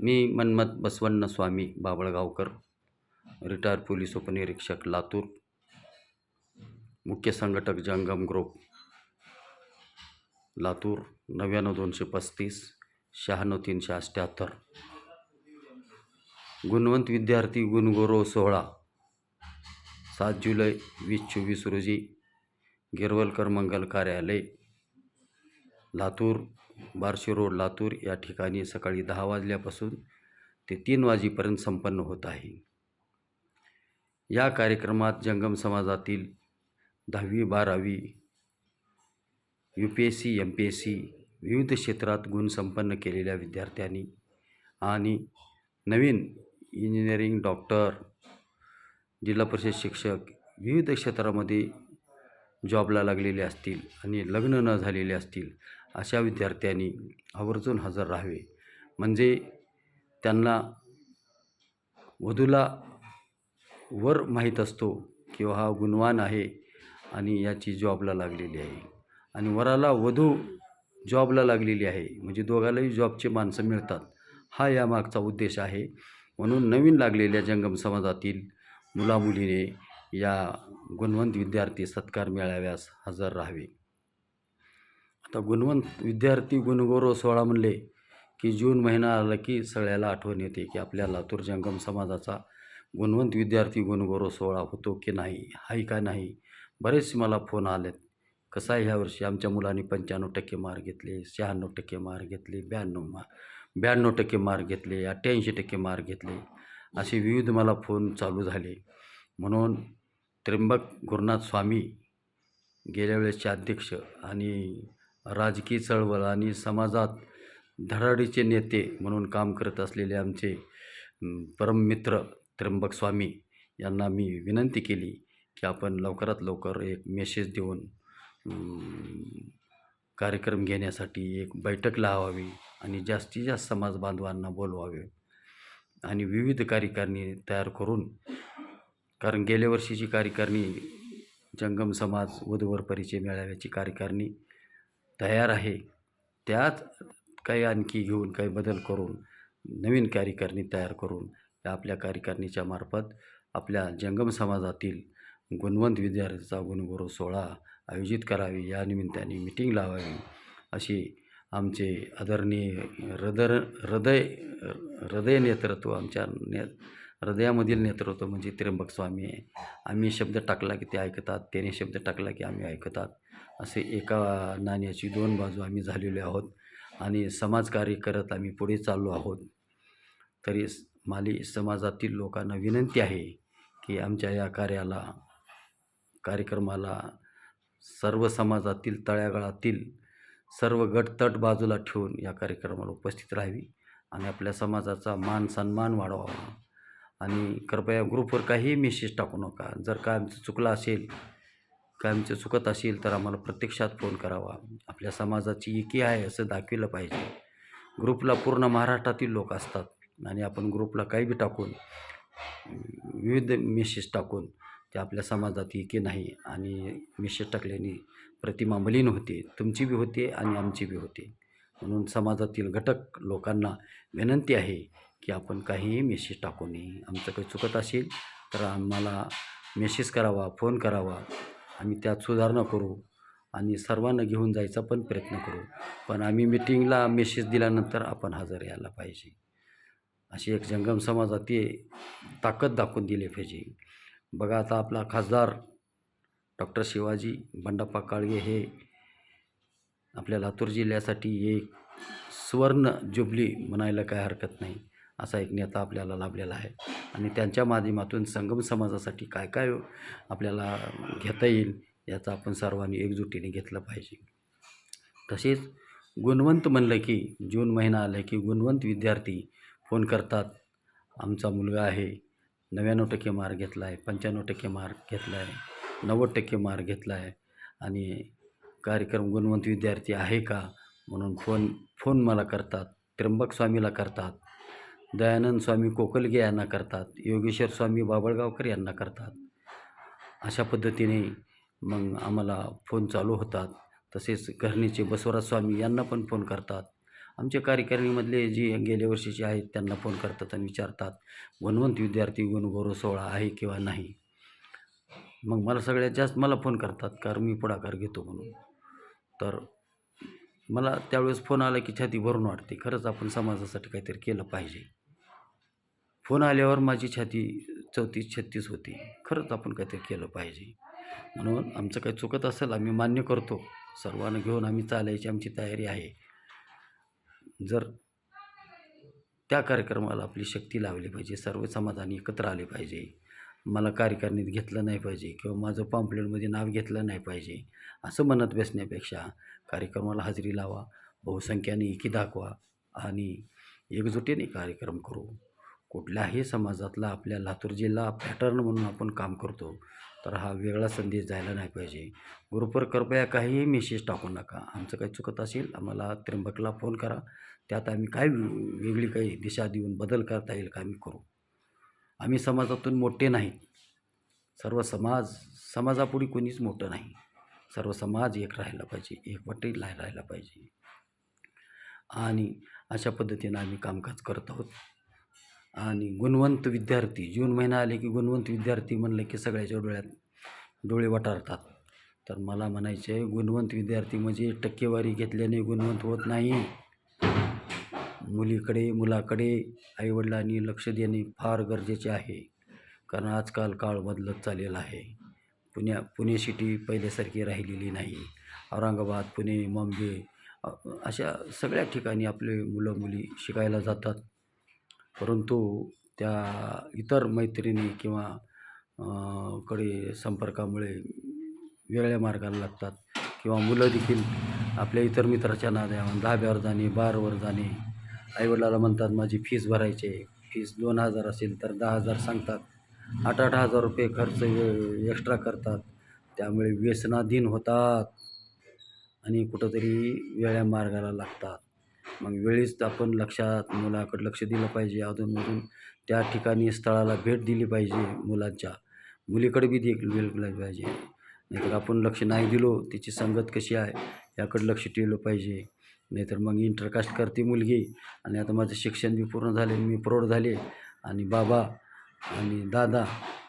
मी Manmath Basavanna Swami Babalgaonkar retire police उपनिरीक्षक लातूर मुख्य संघटक जंगम ग्रुप लातूर नव्याण्णव दोनशे पस्तीस शहाण्णव तीनशे अठ्ठ्याहत्तर गुणवंत विद्यार्थी गुणगौरव सोहळा सात जुलै वीस चोवीस रोजी गिरवलकर मंगल कार्यालय लातूर बार्शी रोड लातूर या ठिकाणी सकाळी दहा वाजल्यापासून ते तीन वाजेपर्यंत संपन्न होत आहे. या कार्यक्रमात जंगम समाजातील दहावी बारावी U P S C M P S C विविध क्षेत्रात गुण संपन्न केलेल्या विद्यार्थ्यांनी आणि नवीन इंजिनिअरिंग डॉक्टर जिल्हा परिषद शिक्षक विविध क्षेत्रामध्ये जॉबला लागलेले असतील आणि लग्न न झालेले असतील अशा विद्यार्थ्यांनी आवर्जून हजर राहावे. म्हणजे त्यांना वधूला वर माहीत असतो किंवा हा गुणवान आहे आणि याची जॉबला लागलेली आहे. आणि वराला वधू जॉबला लागलेली आहे. म्हणजे दोघालाही जॉबचे माणसं मिळतात. हा यामागचा उद्देश आहे. म्हणून नवीन लागलेल्या जंगम समाजातील मुलामुलीने या गुणवंत विद्यार्थी सत्कार मिळाव्यास हजर राहावे. आता गुणवंत विद्यार्थी गुणगौरव सोहळा म्हणले की जून महिना आला की सगळ्याला आठवण येते की आपल्या लातूर जंगम समाजाचा गुणवंत विद्यार्थी गुणगौरव सोहळा होतो की नाही हाय का नाही? बरेचसे मला फोन आलेत. कसं आहे ह्यावर्षी आमच्या मुलांनी पंच्याण्णव टक्के मार्क घेतले शहाण्णव टक्के मार्क घेतले ब्याण्णव मा ब्याण्णव टक्के मार्क घेतले अठ्ठ्याऐंशी टक्के मार्क घेतले असे विविध मला फोन चालू झाले. म्हणून त्र्यंबक गुरुनाथ स्वामी गेल्या वेळेसचे अध्यक्ष आणि राजकीय चळवळ आणि समाजात धडाडीचे नेते म्हणून काम करत असलेले आमचे परममित्र त्र्यंबक स्वामी यांना मी विनंती केली की आपण लवकरात लवकर एक मेसेज देऊन कार्यक्रम घेण्यासाठी एक बैठक लावावी आणि जास्तीत जास्त समाज बांधवांना बोलवावे आणि विविध कार्यकारिणी तयार करून कारण गेल्या वर्षीची कार्यकारिणी जंगम समाज वधूवर परिचय मेळाव्याची कार्यकारिणी तयार आहे. त्यात काही आणखी घेऊन काही बदल करून नवीन कार्यकारिणी तयार करून त्या आपल्या कार्यकारिणीच्या मार्फत आपल्या जंगम समाजातील गुणवंत विद्यार्थ्याचा गुणगौरव सोहळा आयोजित करावी. या निमित्ताने मिटिंग लावावी अशी आमचे आदरणीय हृदर हृदय हृदय नेतृत्व आमच्या ने हृदयामधील नेतृत्व म्हणजे त्र्यंबक स्वामी आहे. आम्ही शब्द टाकला की ते ऐकतात त्याने शब्द टाकला की आम्ही ऐकतात. असे एका नाण्याची दोन बाजू आम्ही झालेलो आहोत आणि समाजकार्य करत आम्ही पुढे चाललो आहोत. तरी माली समाजातील लोकांना विनंती आहे की आमच्या या कार्याला कार्यक्रमाला सर्व समाजातील तळ्यागळातील सर्व गटतट बाजूला ठेवून या कार्यक्रमाला उपस्थित राहावी आणि आपल्या समाजाचा मान सन्मान वाढवावा. आणि कृपया ग्रुपवर काहीही मेसेज टाकू नका. जर का आमचं चुकलं असेल काय चुकत असेल तर आम्हाला प्रत्यक्षात फोन करावा. आपल्या समाजाची एकी आहे असं दाखविलं पाहिजे. ग्रुपला पूर्ण महाराष्ट्रातील लोक असतात आणि आपण ग्रुपला काही बी टाकून विविध मेसेज टाकून ते आपल्या समाजात एकी नाही आणि मेसेज टाकल्याने प्रतिमा मलिन होते तुमची बी होते आणि आमची बी होते. म्हणून समाजातील घटक लोकांना विनंती आहे की आपण काहीही मेसेज टाकू नये आमचं काही चुकत असेल तर आम्हाला मेसेज करावा फोन करावा. आम्ही त्यात सुधारणा करू आणि सर्वांना घेऊन जायचा पण प्रयत्न करू. पण आम्ही मिटिंगला मेसेज दिल्यानंतर आपण हजर यायला पाहिजे. अशी एक जंगम समाजात ते ताकद दाखवून दिली पाहिजे. बघा आता आपला खासदार डॉक्टर शिवाजी बंडाप्पा काळगे हे आपल्या लातूर जिल्ह्यासाठी एक सुवर्ण जुबली म्हणायला काय हरकत नाही. असा एक नेता आपल्याला लाभलेला आहे. आणि त्यांच्या माध्यमातून संगम समाजासाठी काय काय आपल्याला घेता येईल याचा आपण सर्वांनी एकजुटीने घेतलं पाहिजे. तसेच गुणवंत म्हणलं की जून महिना आला की गुणवंत विद्यार्थी फोन करतात. आमचा मुलगा आहे नव्याण्णव टक्के मार्क घेतला आहे पंच्याण्णव टक्के मार्क घेतला आहे नव्वद टक्के मार्क घेतला आहे आणि कार्यक्रम गुणवंत विद्यार्थी आहे का? म्हणून फोन फोन मला करतात त्र्यंबक स्वामीला करतात. दयानंद स्वामी कोकलगे यांना करतात योगेश्वर स्वामी बाबळगावकर यांना करतात. अशा पद्धतीने मग आम्हाला फोन चालू होतात. तसेच घरणीचे बसवराज स्वामी यांना पण फोन करतात. आमच्या कार्यकारिणीमधले जी गेल्या वर्षीचे आहेत त्यांना फोन करतात आणि विचारतात गुणवंत विद्यार्थी गुणगौरव सोहळा आहे किंवा नाही? मग मला सगळ्यात जास्त मला फोन करतात कारण मी पुढाकार घेतो म्हणून. तर मला त्यावेळेस फोन आला की छाती भरून वाटते खरंच आपण समाजासाठी काहीतरी केलं पाहिजे. फोन आल्यावर माझी छाती चौतीस छत्तीस होती. खरंच आपण काहीतरी केलं पाहिजे. म्हणून आमचं काही चुकत असेल आम्ही मान्य करतो. सर्वांना घेऊन आम्ही चालायची आमची तयारी आहे. जर त्या कार्यक्रमाला आपली शक्ती लावली पाहिजे सर्व समाधानी एकत्र आले पाहिजे. मला कार्यकारिणीत घेतलं नाही पाहिजे किंवा माझं पॉम्पलेटमध्ये नाव घेतलं नाही पाहिजे असं म्हणत बसण्यापेक्षा कार्यक्रमाला हजेरी लावा बहुसंख्याने एकी दाखवा आणि एकजुटीने कार्यक्रम करू. कुठल्याही समाजातला आपल्या लातूर जिल्हा पॅटर्न म्हणून आपण काम करतो तर हा वेगळा संदेश जायला नाही पाहिजे. ग्रुपवर कृपया काहीही मेसेज टाकू नका. आमचं काही चुकत असेल आम्हाला त्र्यंबकला फोन करा. त्यात आम्ही काय वेगळी काही दिशा देऊन बदल करता येईल का आम्ही करू? आम्ही समाजातून मोठे नाही. सर्व समाज समाजापुढे कोणीच मोठं नाही. सर्व समाज एक राहायला पाहिजे एकवटी राहायला पाहिजे. आणि अशा पद्धतीनं आम्ही कामकाज करत आहोत. आणि गुणवंत विद्यार्थी जून महिना आले की गुणवंत विद्यार्थी म्हणलं की सगळ्याच्या डोळ्यात डोळे वटारतात. तर मला म्हणायचे आहे गुणवंत विद्यार्थी म्हणजे टक्केवारी घेतल्याने गुणवंत होत नाही. मुलीकडे मुलाकडे आईवडिलांनी लक्ष देणे फार गरजेचे आहे. कारण आजकाल काळ बदलत चाललेला आहे. पुण्या पुणे सिटी पहिल्यासारखी राहिलेली नाही. औरंगाबाद पुणे मुंबई अशा सगळ्या ठिकाणी आपले मुलं मुली शिकायला जातात. परंतु त्या इतर मैत्रिणी किंवा कडे संपर्कामुळे वेगळ्या मार्गाला लागतात. किंवा मुलं देखील आपल्या इतर मित्राच्या नाद्या धाब्यावर जाणे बारवर जाणे आईवडिलाला म्हणतात माझी फीस भरायची आहे. फीस दोन हजार असेल तर दहा हजार सांगतात. आठ आठ हजार रुपये खर्च एक्स्ट्रा करतात. त्यामुळे व्यसनाधीन होतात आणि कुठंतरी वेगळ्या मार्गाला लागतात. मग वेळीच आपण लक्षात मुलाकडे लक्ष दिलं पाहिजे. अधूनमधून त्या ठिकाणी स्थळाला भेट दिली पाहिजे मुलांच्या. मुलीकडे बी देखील दिलं पाहिजे. नाहीतर आपण लक्ष नाही दिलो तिची संगत कशी आहे याकडे लक्ष ठेवलं पाहिजे. नाहीतर मग इंटरकास्ट करते मुलगी आणि आता माझं शिक्षण बी पूर्ण झाले मी प्रौढ झाले आणि बाबा आणि दादा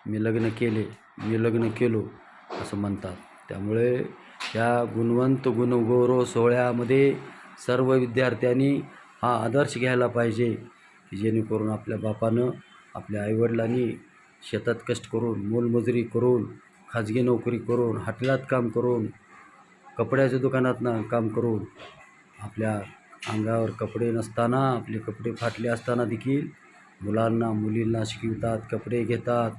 मी लग्न केले मी लग्न केलो असं म्हणतात. त्यामुळे या गुणवंत गुणगौरव सोहळ्यामध्ये सर्व विद्यार्थ्यांनी हा आदर्श घ्यायला पाहिजे की जेणेकरून आपल्या बापानं आपल्या आईवडिलांनी शेतात कष्ट करून मोलमजुरी करून खाजगी नोकरी करून हॉटेलात काम करून कपड्याच्या दुकानातनं काम करून आपल्या अंगावर कपडे नसताना आपले कपडे फाटले असताना देखील मुलांना मुलींना शिकवितात कपडे घेतात.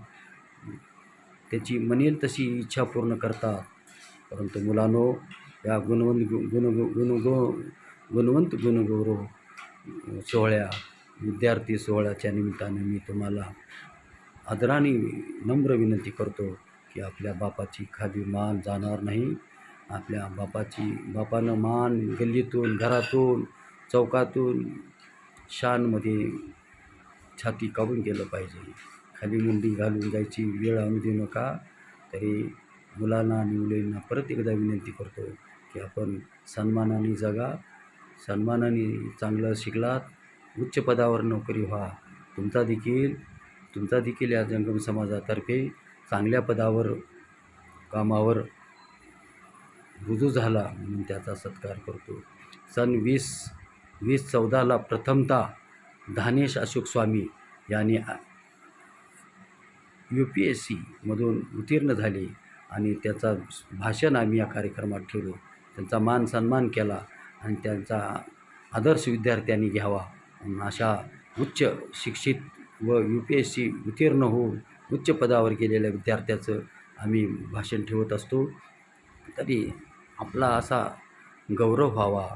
त्याची म्हणेल तशी इच्छा पूर्ण करतात. परंतु मुलांनो या गुणवंत गुण गुणगो गुणवंत गुणगौरव सोहळ्या विद्यार्थी सोहळ्याच्या निमित्तानं मी तुम्हाला आदराने नम्र विनंती करतो की आपल्या बापाची खाली मान जाणार नाही. आपल्या बापाची बापानं मान गल्लीतून घरातून चौकातून शानमध्ये छाती काढून गेलं पाहिजे. खाली मुंडी घालून जायची वेळ आणू देऊ नका. तरी मुलांना आणि मुलींना परत एकदा विनंती करतो की आपण सन्मानाने जगा. सन्मानाने चांगलं शिकलात. उच्च पदावर नोकरी व्हा. तुमचा देखील तुमचा देखील या जंगम समाजातर्फे चांगल्या पदावर कामावर रुजू झाला म्हणून त्याचा सत्कार करतो. सन वीस वीस चौदाला प्रथमतः धानेश अशोक स्वामी यांनी यू पी एस सीमधून उत्तीर्ण झाले आणि त्याचा भाषण आम्ही या कार्यक्रमात ठेवलो. त्यांचा मान सन्मान केला. आणि त्यांचा आदर्श विद्यार्थ्यांनी घ्यावा. अशा उच्च शिक्षित व यू पी एस सी उत्तीर्ण होऊन उच्च पदावर गेलेल्या विद्यार्थ्याचं आम्ही भाषण ठेवत असतो. तरी आपला असा गौरव व्हावा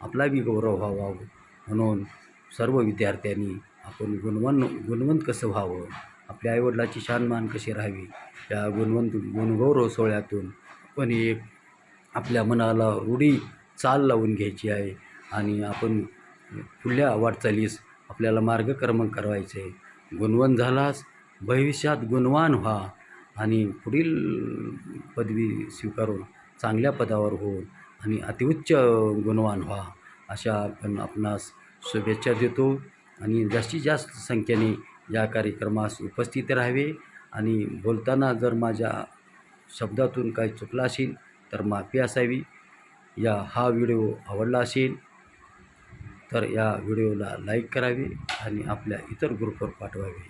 आपला बी गौरव व्हावा म्हणून सर्व विद्यार्थ्यांनी आपण गुणवन गुणवंत कसं व्हावं आपल्या आईवडिलाची शानमान कशी राहावी या गुणवंत गुणगौरव सोहळ्यातून पण एक आपल्या मनाला रूढी चाल लावून घ्यायची आहे आणि आपण पुढल्या वाटचालीस आपल्याला मार्गक्रमण करायचे. आहे गुणवान झालास भविष्यात गुणवान व्हा आणि पुढील पदवी स्वीकारून चांगल्या पदावर होऊन आणि अतिउच्च गुणवान व्हा अशा आपण आपणास शुभेच्छा देतो आणि जास्तीत जास्त संख्येने या कार्यक्रमास उपस्थित राहावे आणि बोलताना जर माझ्या शब्दातून काही चुकला असेल तर माफी असावी. या हा व्हिडिओ आवडला असेल तर या व्हिडिओला लाईक करावे आणि आपल्या इतर ग्रुपवर पाठवावे.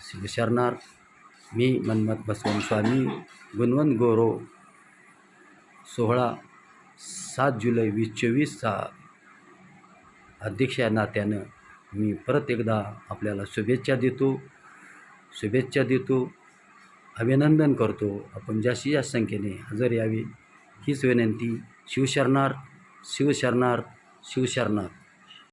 शिवशरणार मी मन्मथ बसवंत स्वामी गुणवंत गौरव सोहळा सात जुलै वीस चोवीसचा अध्यक्ष या नात्यानं मी परत एकदा आपल्याला शुभेच्छा देतो. शुभेच्छा देतो अभिनंदन करतो. आपण जास्तीत जास्त संख्येने हजर यावी हीच विनंती. शिवशरणार शिवशरणार शिवशरणार.